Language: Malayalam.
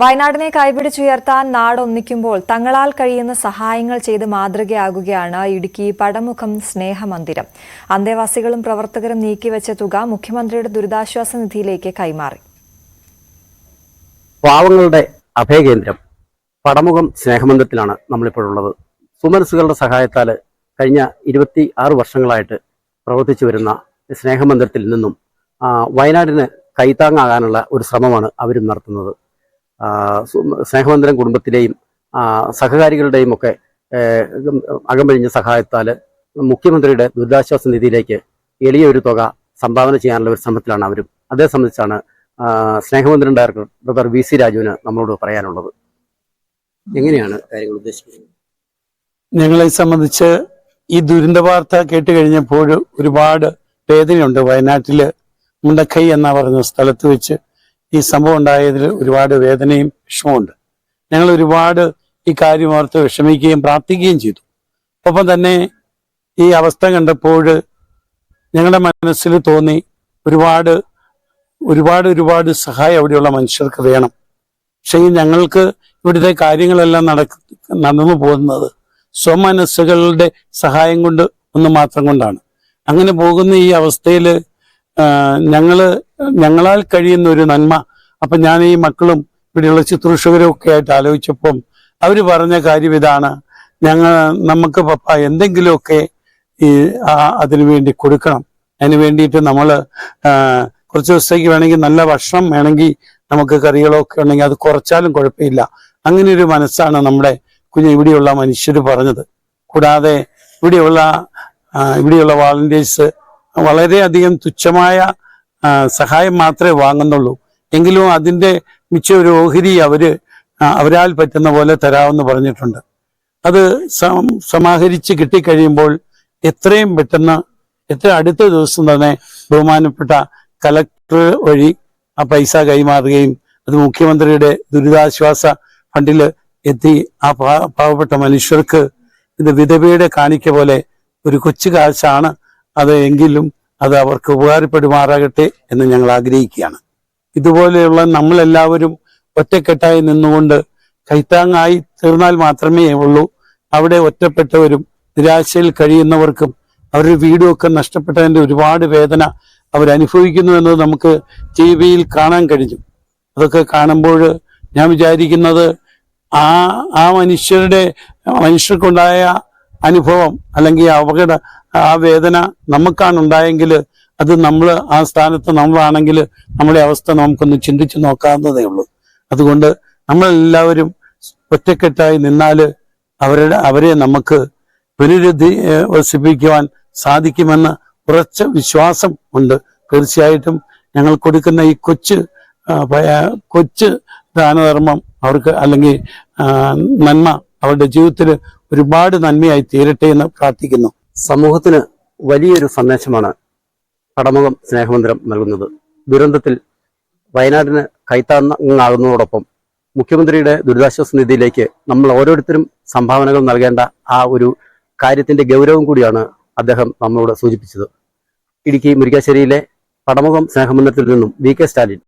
വയനാടിനെ കൈപിടിച്ചുയർത്താൻ നാടൊന്നിക്കുമ്പോൾ തങ്ങളാൽ കഴിയുന്ന സഹായങ്ങൾ ചെയ്ത് മാതൃകയാകുകയാണ് ഇടുക്കി പടമുഖം സ്നേഹമന്ദിരം. അന്തേവാസികളും പ്രവർത്തകരും നീക്കിവെച്ച തുക മുഖ്യമന്ത്രിയുടെ ദുരിതാശ്വാസ നിധിയിലേക്ക് കൈമാറി. പാവങ്ങളുടെ അഭയകേന്ദ്രം പടമുഖം സ്നേഹമന്ദിരത്തിലാണ് നമ്മളിപ്പോഴുള്ളത്. സുമനസുകളുടെ സഹായത്താൽ കഴിഞ്ഞ ഇരുപത്തി ആറ് വർഷങ്ങളായിട്ട് പ്രവർത്തിച്ചു വരുന്ന സ്നേഹമന്ദിരത്തിൽ നിന്നും വയനാടിന് കൈത്താങ്ങാകാനുള്ള ഒരു ശ്രമമാണ് അവരും നടത്തുന്നത്. ആ, സു- സ്നേഹമന്ദിരം കുടുംബത്തിലെയും സഹകാരികളുടെയും ഒക്കെ അകമ്പഴിഞ്ഞ സഹായത്താൽ മുഖ്യമന്ത്രിയുടെ ദുരിതാശ്വാസ നിധിയിലേക്ക് എളിയ ഒരു തുക സംഭാവന ചെയ്യാനുള്ള ഒരു ശ്രമത്തിലാണ് അവരും. അതേ സംബന്ധിച്ചാണ് ആ, ഡയറക്ടർ ഡോക്ടർ വി സി രാജുവിന് നമ്മളോട് പറയാനുള്ളത്. എങ്ങനെയാണ് കാര്യങ്ങൾ ഉദ്ദേശിക്കുന്നത്? ഞങ്ങളെ സംബന്ധിച്ച് ഈ ദുരന്ത വാർത്ത കേട്ട് കഴിഞ്ഞപ്പോൾ ഒരുപാട് വേദനയുണ്ട്. വയനാട്ടിൽ മുണ്ടക്കൈ എന്ന പറഞ്ഞ സ്ഥലത്ത് വെച്ച് ഈ സംഭവം ഉണ്ടായതിൽ ഒരുപാട് വേദനയും വിഷമമുണ്ട് ഞങ്ങൾ ഒരുപാട് ഈ കാര്യം ഓർത്ത് വിഷമിക്കുകയും പ്രാർത്ഥിക്കുകയും ചെയ്തു. ഒപ്പം തന്നെ ഈ അവസ്ഥ കണ്ടപ്പോൾ ഞങ്ങളുടെ മനസ്സിൽ തോന്നി ഒരുപാട് ഒരുപാട് ഒരുപാട് സഹായം അവിടെയുള്ള മനുഷ്യർക്ക് വേണം. പക്ഷേ ഈ ഞങ്ങൾക്ക് ഇവിടുത്തെ കാര്യങ്ങളെല്ലാം നടക്ക നടന്നു പോകുന്നത് സ്വമനസ്സുകളുടെ സഹായം കൊണ്ട് ഒന്ന് മാത്രം കൊണ്ടാണ്. അങ്ങനെ പോകുന്ന ഈ അവസ്ഥയിൽ ഞങ്ങൾ ഞങ്ങളാൽ കഴിയുന്ന ഒരു നന്മ. അപ്പൊ ഞാൻ ഈ മക്കളും ഇവിടെയുള്ള ശുശ്രൂഷകരും ഒക്കെ ആയിട്ട് ആലോചിച്ചപ്പം അവർ പറഞ്ഞ കാര്യം ഇതാണ്. ഞങ്ങൾ നമുക്ക് പപ്പ എന്തെങ്കിലുമൊക്കെ ഈ അതിനു വേണ്ടി കൊടുക്കണം. അതിന് വേണ്ടിയിട്ട് നമ്മൾ കുറച്ച് ദിവസത്തേക്ക് വേണമെങ്കിൽ നല്ല ഭക്ഷണം വേണമെങ്കിൽ നമുക്ക് കറികളോ ഒക്കെ ഉണ്ടെങ്കിൽ അത് കുറച്ചാലും കുഴപ്പമില്ല. അങ്ങനെ ഒരു മനസ്സാണ് നമ്മുടെ കുഞ്ഞ് ഇവിടെയുള്ള മനുഷ്യർ പറഞ്ഞത്. കൂടാതെ ഇവിടെയുള്ള ഇവിടെയുള്ള വാളണ്ടിയേഴ്സ് വളരെയധികം തുച്ഛമായ സഹായം മാത്രമേ വാങ്ങുന്നുള്ളൂ. എങ്കിലും അതിന്റെ മിച്ച ഒരു ഓഹരി അവർ അവരാൽ പറ്റുന്ന പോലെ തരാമെന്ന് പറഞ്ഞിട്ടുണ്ട്. അത് സമാഹരിച്ച് കിട്ടിക്കഴിയുമ്പോൾ എത്രയും പെട്ടെന്ന് എത്ര അടുത്ത ദിവസം തന്നെ ബഹുമാനപ്പെട്ട കലക്ടർ വഴി ആ പൈസ കൈമാറുകയും അത് മുഖ്യമന്ത്രിയുടെ ദുരിതാശ്വാസ ഫണ്ടിൽ എത്തി ആ പാവപ്പെട്ട മനുഷ്യർക്ക് ഇത് വിധവയുടെ കാണിക്ക പോലെ ഒരു കൊച്ചു കാശാണ് അത് എങ്കിലും അത് അവർക്ക് ഉപകാരപ്പെടുമാറാകട്ടെ എന്ന് ഞങ്ങൾ ആഗ്രഹിക്കുകയാണ്. ഇതുപോലെയുള്ള നമ്മളെല്ലാവരും ഒറ്റക്കെട്ടായി നിന്നുകൊണ്ട് കൈത്താങ്ങായി തീർന്നാൽ മാത്രമേ ഉള്ളൂ. അവിടെ ഒറ്റപ്പെട്ടവരും നിരാശയിൽ കഴിയുന്നവർക്കും അവരുടെ വീടുമൊക്കെ നഷ്ടപ്പെട്ടതിന്റെ ഒരുപാട് വേദന അവരനുഭവിക്കുന്നു എന്നത് നമുക്ക് ടി വിയിൽ കാണാൻ കഴിഞ്ഞു. അതൊക്കെ കാണുമ്പോൾ ഞാൻ വിചാരിക്കുന്നത് ആ ആ മനുഷ്യരുടെ മനുഷ്യർക്കുണ്ടായ അനുഭവം അല്ലെങ്കിൽ അപകട ആ വേദന നമുക്കാണ് ഉണ്ടായെങ്കിൽ അത് നമ്മൾ ആ സ്ഥാനത്ത് നമ്മളാണെങ്കിൽ നമ്മുടെ അവസ്ഥ നമുക്കൊന്ന് ചിന്തിച്ചു നോക്കാവുന്നതേ ഉള്ളൂ. അതുകൊണ്ട് നമ്മളെല്ലാവരും ഒറ്റക്കെട്ടായി നിന്നാൽ അവരുടെ അവരെ നമുക്ക് പുനരുദ്ധീവസിപ്പിക്കുവാൻ സാധിക്കുമെന്ന് ഉറച്ച വിശ്വാസം ഉണ്ട്. തീർച്ചയായിട്ടും ഞങ്ങൾ കൊടുക്കുന്ന ഈ കൊച്ചു കൊച്ച് ദാനധർമ്മം അവർക്ക് അല്ലെങ്കിൽ നന്മ അവരുടെ ജീവിതത്തിൽ ഒരുപാട് നന്മയായി തീരട്ടെ എന്ന് പ്രാർത്ഥിക്കുന്നു. സമൂഹത്തിന് വലിയൊരു സന്ദേശമാണ് പടമുഖം സ്നേഹമന്ദിരം നൽകുന്നത്. ദുരന്തത്തിൽ വയനാടിന് കൈത്താങ്ങാകുന്നതോടൊപ്പം മുഖ്യമന്ത്രിയുടെ ദുരിതാശ്വാസ നിധിയിലേക്ക് നമ്മൾ ഓരോരുത്തരും സംഭാവനകൾ നൽകേണ്ട ആ ഒരു കാര്യത്തിന്റെ ഗൗരവം കൂടിയാണ് അദ്ദേഹം നമ്മളോട് സൂചിപ്പിച്ചത്. ഇടുക്കി മുരിക്കാശ്ശേരിയിലെ പടമുഖം സ്നേഹമന്ദിരത്തിൽ നിന്നും വി കെ സ്റ്റാലിൻ